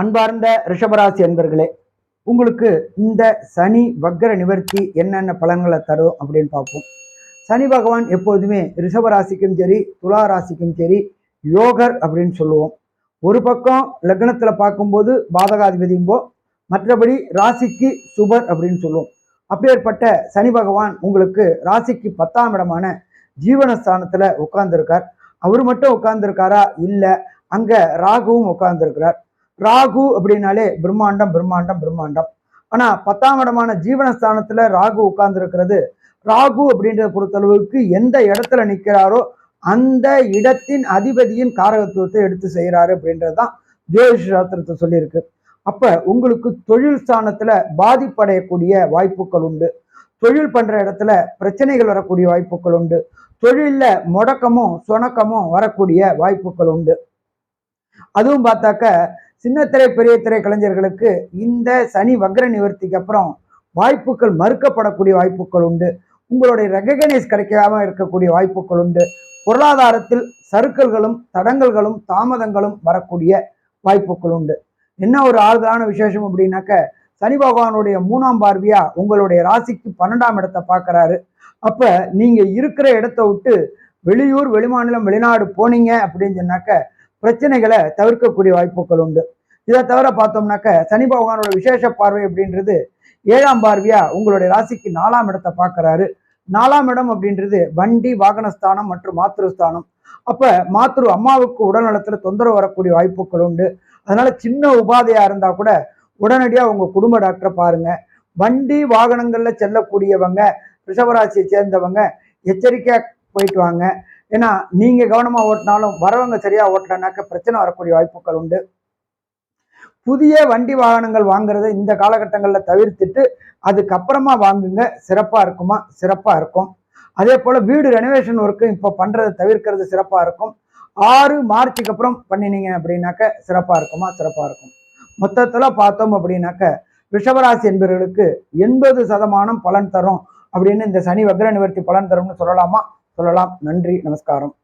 அன்பார்ந்த ரிஷபராசி அன்பர்களே உங்களுக்கு இந்த சனி வக்கர நிவர்த்தி என்னென்ன பலன்களை தரும் அப்படின்னு பார்ப்போம். சனி பகவான் எப்போதுமே ரிஷபராசிக்கும் சரி துலா ராசிக்கும் சரி யோகர் அப்படின்னு சொல்லுவோம். ஒரு பக்கம் லக்னத்தில் பார்க்கும்போது பாதகாதிபதியும்போ மற்றபடி ராசிக்கு சுபர் அப்படின்னு சொல்லுவோம். அப்பேற்பட்ட சனி பகவான் உங்களுக்கு ராசிக்கு பத்தாம் இடமான ஜீவனஸ்தானத்தில் உட்கார்ந்துருக்கார். அவர் மட்டும் உட்கார்ந்துருக்காரா? இல்லை அங்கே ராகுவும் உட்கார்ந்துருக்கிறார். ராகு அப்படின்னாலே பிரம்மாண்டம் பிரம்மாண்டம் பிரம்மாண்டம். ஆனா பத்தாம் இடமான ஜீவனஸ்தானத்துல ராகு உட்கார்ந்து இருக்கிறது ராகு அப்படின்றத பொறுத்தளவுக்கு எந்த இடத்துல நிற்கிறாரோ அந்த இடத்தின் அதிபதியின் காரகத்துவத்தை எடுத்து செய்கிறாரு அப்படின்றது தான் ஜோதிஷ சாஸ்திரத்தை சொல்லியிருக்கு. அப்ப உங்களுக்கு தொழில் ஸ்தானத்துல பாதிப்படையக்கூடிய வாய்ப்புகள் உண்டு. தொழில் பண்ற இடத்துல பிரச்சனைகள் வரக்கூடிய வாய்ப்புகள் உண்டு. தொழில்ல முடக்கமும் சுணக்கமும் வரக்கூடிய வாய்ப்புகள் உண்டு. அதுவும் பார்த்தாக்க சின்னத்திரை பெரிய திரை கலைஞர்களுக்கு இந்த சனி வக்ர நிவர்த்திக்கு அப்புறம் வாய்ப்புகள் மறுக்கப்படக்கூடிய வாய்ப்புகள் உண்டு. உங்களுடைய ரெகனைஸ் கிடைக்காம இருக்கக்கூடிய வாய்ப்புகள் உண்டு. பொருளாதாரத்தில் சறுக்கல்களும் தடங்கல்களும் தாமதங்களும் வரக்கூடிய வாய்ப்புகள் உண்டு. என்ன ஒரு ஆறுதலான விசேஷம் அப்படின்னாக்க சனி பகவானுடைய மூணாம் பார்வையா உங்களுடைய ராசிக்கு பன்னெண்டாம் இடத்தை பார்க்கறாரு. அப்போ நீங்கள் இருக்கிற இடத்த விட்டு வெளியூர் வெளிமாநிலம் வெளிநாடு போனீங்க அப்படின்னு சொன்னாக்க பிரச்சனைகளை தவிர்க்கக்கூடிய வாய்ப்புகள் உண்டு. இதை தவிர பார்த்தோம்னாக்க சனி பகவானோட விசேஷ பார்வை அப்படின்றது ஏழாம் பார்வையா உங்களுடைய ராசிக்கு நாலாம் இடத்தை பார்க்கறாரு. நாலாம் இடம் அப்படின்றது வண்டி வாகனஸ்தானம் மற்றும் மாத்திருஸ்தானம் அப்ப மாத்திரு அம்மாவுக்கு உடல் நலத்துல தொந்தரவு வரக்கூடிய வாய்ப்புகள் உண்டு. அதனால சின்ன உபாதையா இருந்தா கூட உடனடியாக உங்க குடும்ப டாக்டரை பாருங்க. வண்டி வாகனங்கள்ல செல்லக்கூடியவங்க ரிஷபராசியை சேர்ந்தவங்க எச்சரிக்கையா போயிட்டு வாங்க. ஏன்னா நீங்க கவனமா ஓட்டினாலும் வரவங்க சரியா ஓட்டலனாக்க பிரச்சனை வரக்கூடிய வாய்ப்புகள் உண்டு. புதிய வண்டி வாகனங்கள் வாங்குறத இந்த காலகட்டங்களில் தவிர்த்துட்டு அதுக்கப்புறமா வாங்குங்க. சிறப்பாக இருக்குமா? சிறப்பாக இருக்கும். அதே போல் வீடு ரெனோவேஷன் ஒர்க்கு இப்போ பண்ணுறதை தவிர்க்கிறது சிறப்பாக இருக்கும். ஆறு மார்ச்சுக்கு அப்புறம் பண்ணினீங்க அப்படின்னாக்க சிறப்பாக இருக்குமா? சிறப்பாக இருக்கும். மொத்தத்தில் பார்த்தோம் அப்படின்னாக்க ரிஷபராசி என்பவர்களுக்கு எண்பது சதமானம் பலன் தரும் அப்படின்னு இந்த சனி வக்ர நிவர்த்தி பலன் தரும்னு சொல்லலாமா? சொல்லலாம். நன்றி. நமஸ்காரம்.